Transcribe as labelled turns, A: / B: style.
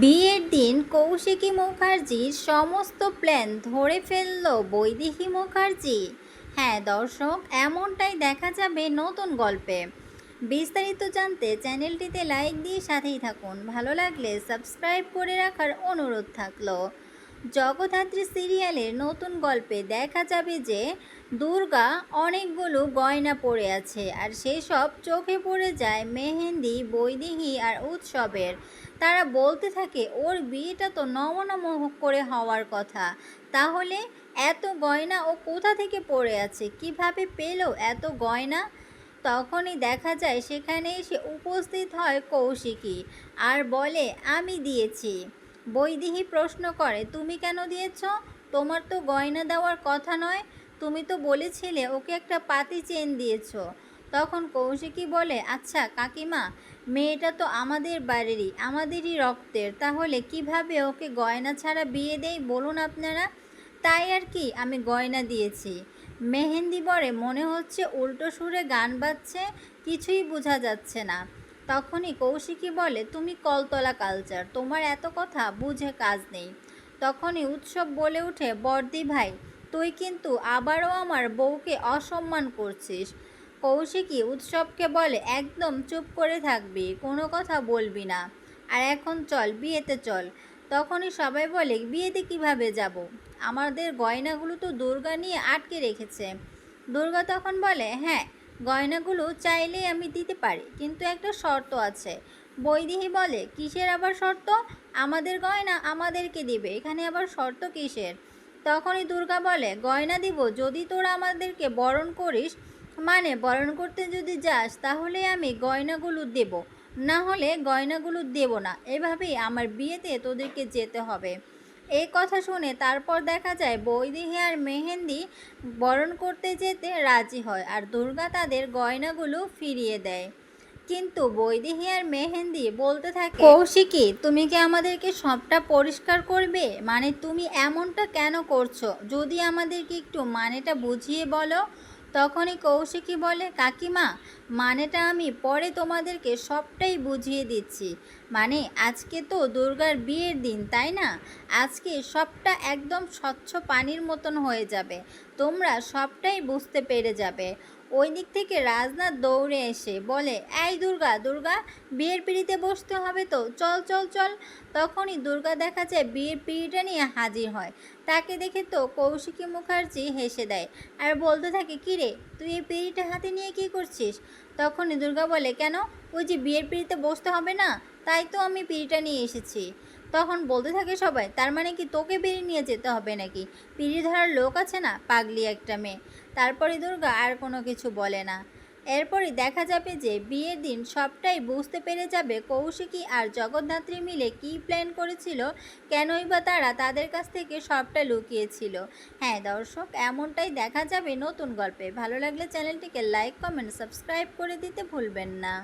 A: বিয়ের দিন কৌশিকী মুখার্জির সমস্ত প্ল্যান ধরে ফেলল বৈদেহী মুখার্জি। হ্যাঁ দর্শক, এমনটাই দেখা যাবে নতুন গল্পে। বিস্তারিত জানতে চ্যানেলটিতে লাইক দিয়ে সাথেই থাকুন। ভালো লাগলে সাবস্ক্রাইব করে রাখার অনুরোধ থাকল। জগদ্ধাত্রী সিরিয়ালের নতুন গল্পে দেখা যাবে যে দুর্গা অনেকগুলো গয়না পড়ে আছে আর সেসব চোখে পড়ে যায় মেহেন্দি, বৈদেহী আর উৎসবের। তারা বলতে থাকে, ওর বিয়েটা তো নমনম করে হওয়ার কথা। তাহলে এত গয়না ও কোথা থেকে পড়ে আছে? কীভাবে পেল এত গয়না? তখনই দেখা যায় সেখানে এসে উপস্থিত হয় কৌশিকী আর বলে, আমি দিয়েছি। বৈদেহী প্রশ্ন করে, তুমি কেন দিয়েছ? তোমার তো গয়না দেওয়ার কথা নয়। তুমি তো বলেছিলে ওকে একটা পাতি চেন দিয়েছ। তখন কৌশিকী বলে আচ্ছা কাকিমা, মেয়েটা তো আমাদের বাড়িরই, আমাদেরই রক্তের, তাহলে কীভাবে ওকে গয়না ছাড়া বিয়ে দেই বলুন আপনারা? তাই আর কি, আমি গয়না দিয়েছি। মেহেন্দি বরে, মনে হচ্ছে উল্টো সুরে গান বাজছে, কিছুই বোঝা যাচ্ছে না। তখনই কৌশিকী বলে, তুমি কলতলা কালচার তোমার এত কথা বুঝে কাজ নেই। তখনই উৎসব বলে উঠে বর্দি ভাই, তুই কিন্তু আবারও আমার বউকে অসম্মান করছিস। কৌশিকী উৎসবকে বলে, একদম চুপ করে থাকবি, কোনো কথা বলবি না। আর এখন চল, বিয়েতে চল। তখনই সবাই বলে, বিয়েতে কীভাবে যাব? আমাদের গয়নাগুলো তো দুর্গা নিয়ে আটকে রেখেছে। দুর্গা তখন বলে হ্যাঁ গয়নাগুলো চাইলেই আমি দিতে পারি, কিন্তু একটা শর্ত আছে। বৈদেহী বলে, কিসের আবার শর্ত? আমাদের গয়না আমাদেরকে দিবে। এখানে আবার শর্ত কিসের? তখনই দুর্গা বলে, গয়না দিব যদি তোরা আমাদেরকে বরণ করিস। মানে বরণ করতে যদি যাস, তাহলে আমি গয়নাগুলো দেব। না হলে গয়নাগুলো দেব না। এভাবেই আমার বিয়েতে তোদেরকে যেতে হবে। এই কথা শুনে তারপর দেখা যায় বৈদেহী আর মেহেন্দি বরণ করতে যেতে রাজি হয় আর দুর্গা তাদের গয়নাগুলো ফিরিয়ে দেয়। কিন্তু বৈদেহী আর মেহেন্দি বলতে থাকে, কৌশিকী, তুমি কি আমাদেরকে সবটা পরিষ্কার করবে? মানে তুমি এমনটা কেন করছ? যদি আমাদেরকে একটু মানেটা বুঝিয়ে বলো। তখনই কৌশিকী বলে, কাকিমা মানেটা আমি পরে তোমাদেরকে সবটাই বুঝিয়ে দিচ্ছি। মানে আজকে তো দুর্গার বিয়ের দিন, তাই না? আজকে সবটা একদম স্বচ্ছ পানির মতন হয়ে যাবে। তোমরা সবটাই বুঝতে পেরে যাবে। ওই দিক থেকে রাজনাথ দৌড়ে এসে বলে, এই দুর্গা দুর্গা, বিয়ের পিড়িতে বসতে হবে তো। চল চল চল। তখনই দুর্গা দেখা যায় বিয়ের পিড়িটা নিয়ে হাজির হয়। তাকে দেখে তো কৌশিকী মুখার্জি হেসে দেয়, আর বলতে থাকে, কিরে, তুই এই পিড়িটা হাতে নিয়ে কি করছিস? তখনই দুর্গা বলে, কেন? ওই যে বিয়ের পিড়িতে বসতে হবে না? তাই তো আমি পিড়িটা নিয়ে এসেছি। তখন বলতে থাকে সবাই, তার মানে কি তোকে বেরিয়ে নিয়ে যেতে হবে নাকি? পিড়ি ধরার লোক আছে না? পাগলি একটা মেয়ে। তারপরে দুর্গা আর কোনো কিছু বলে না। এরপরই দেখা যাবে যে বিয়ের দিন সবটাই বুঝতে পেরে যাবে কৌশিকী আর জগদ্ধাত্রী মিলে কি প্ল্যান করেছিল, কেনই বা তারা তাদের কাছ থেকে সবটা লুকিয়েছিল। হ্যাঁ দর্শক, এমনটাই দেখা যাবে নতুন গল্পে। ভালো লাগলে চ্যানেলটিকে লাইক কমেন্ট সাবস্ক্রাইব করে দিতে ভুলবেন না।